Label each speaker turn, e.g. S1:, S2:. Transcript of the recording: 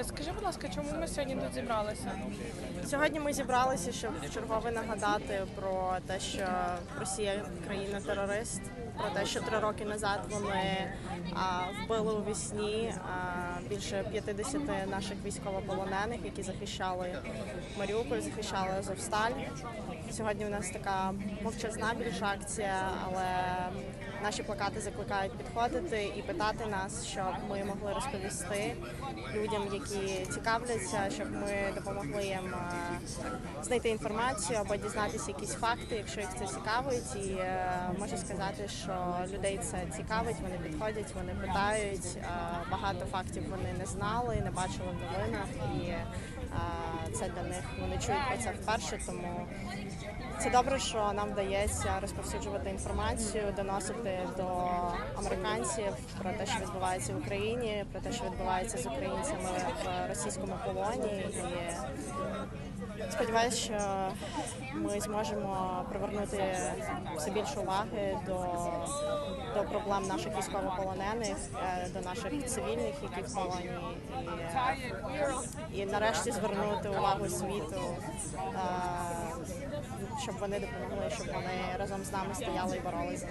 S1: Е, Скажи, будь ласка, чому ми сьогодні тут зібралися?
S2: Сьогодні ми зібралися, щоб вчергове нагадати про те, що Росія країна терорист, про те, що три роки назад вони а, вбили у вісні а, більше 50 наших військовополонених, які захищали Маріуполь, захищали Азовсталь. Сьогодні у нас така мовчазна більша акція, але наші плакати закликають підходити і питати нас, щоб ми могли розповісти людям, які цікавляться, щоб ми допомогли їм е, знайти інформацію або дізнатися якісь факти, якщо їх це цікавить. І е, можу сказати, що людей це цікавить. Вони підходять, вони питають. Е, Багато фактів вони не знали, не бачили в новинах, і це для них вони чують про це вперше. Тому це добре, що нам вдається розповсюджувати інформацію, доносити до американців про те, що відбувається в Україні, про те, що відбувається з українцями в російському полоні. І сподіваюся, що ми зможемо привернути все більше уваги до, до проблем наших військовополонених, е, до наших цивільних, які в полоні, і, і нарешті звернути увагу світу. е, щоб вони допомогли, щоб вони разом з нами стояли і боролися.